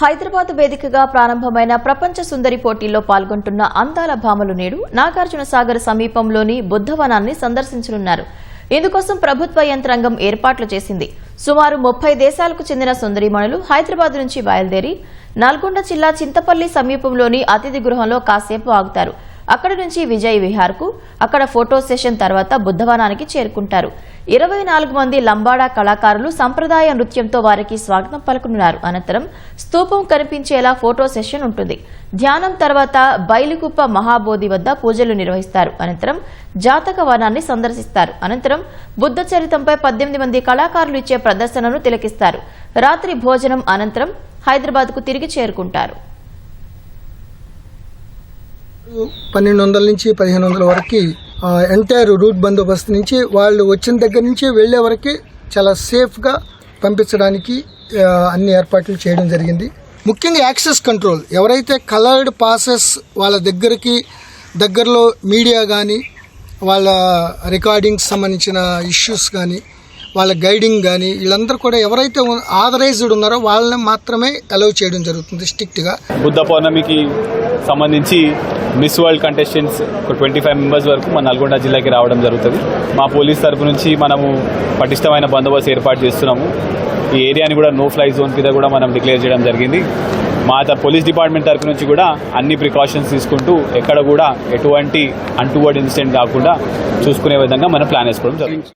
హైదరాబాద్ వేదికగా ప్రారంభమైన ప్రపంచ సుందరి పోటీల్లో పాల్గొంటున్న అందాల భామలు నేడు నాగార్జున సాగర్ సమీపంలోని బుద్ధవనాన్ని సందర్శించనున్నారు. ఇందుకోసం ప్రభుత్వ యంత్రాంగం ఏర్పాట్లు చేసింది. సుమారు ముప్పై దేశాలకు చెందిన సుందరిమణులు హైదరాబాద్ నుంచి బయలుదేరి నల్గొండ జిల్లా చింతపల్లి సమీపంలోని అతిథి గృహంలో కాసేపు ఆగుతారు. అక్కడి నుంచి విజయ్ విహార్కు అక్కడ ఫోటో సెషన్ తర్వాత బుద్ధవనానికి చేరుకుంటారు. ఇరవై నాలుగు మంది లంబాడా కళాకారులు సంప్రదాయ నృత్యంతో వారికి స్వాగతం పలుకున్నారు అనంతరం స్తూపం కనిపించేలా ఫోటో సెషన్ ఉంటుంది. ధ్యానం తర్వాత బయలుకుప్ప మహాబోధి వద్ద పూజలు నిర్వహిస్తారు. అనంతరం జాతక వనాన్ని సందర్శిస్తారు. అనంతరం బుద్ధ చరితంపై పద్దెనిమిది మంది కళాకారులు ఇచ్చే ప్రదర్శనను తిలకిస్తారు. రాత్రి భోజనం అనంతరం హైదరాబాద్కు తిరిగి చేరుకుంటారు. పన్నెండు వందల నుంచి పదిహేను వందల వరకు ఎంటైర్ రూట్ బందోబస్తు నుంచి వాళ్ళు వచ్చిన దగ్గర నుంచి వెళ్ళే వరకు చాలా సేఫ్గా పంపించడానికి అన్ని ఏర్పాట్లు చేయడం జరిగింది. ముఖ్యంగా యాక్సెస్ కంట్రోల్. ఎవరైతే కలర్డ్ పాసెస్ వాళ్ళ దగ్గరికి దగ్గరలో మీడియా కానీ వాళ్ళ రికార్డింగ్స్ సంబంధించిన ఇష్యూస్ కానీ వాళ్ళ గైడింగ్ కానీ వీళ్ళందరూ కూడా ఎవరైతే ఆథరైజ్డ్ ఉన్నారో వాళ్ళని మాత్రమే అలౌ చేయడం జరుగుతుంది స్ట్రిక్ట్గా. బుద్ధ పౌర్ణమికి సంబంధించి మిస్ వరల్డ్ కంటెస్టెంట్స్ ఒక ట్వంటీ ఫైవ్ మెంబర్స్ వరకు మన నల్గొండ జిల్లాకి రావడం జరుగుతుంది. మా పోలీస్ తరపు నుంచి మనము పటిష్టమైన బందోబస్తు ఏర్పాటు చేస్తున్నాము. ఈ ఏరియాని కూడా నో ఫ్లై జోన్ కింద కూడా మనం డిక్లేర్ చేయడం జరిగింది. మా పోలీస్ డిపార్ట్మెంట్ తరపు నుంచి కూడా అన్ని ప్రికాషన్స్ తీసుకుంటూ ఎక్కడ కూడా ఎటువంటి అంటువర్డ్ ఇన్సిడెంట్ కాకుండా చూసుకునే విధంగా మనం ప్లాన్ వేసుకోవడం జరిగింది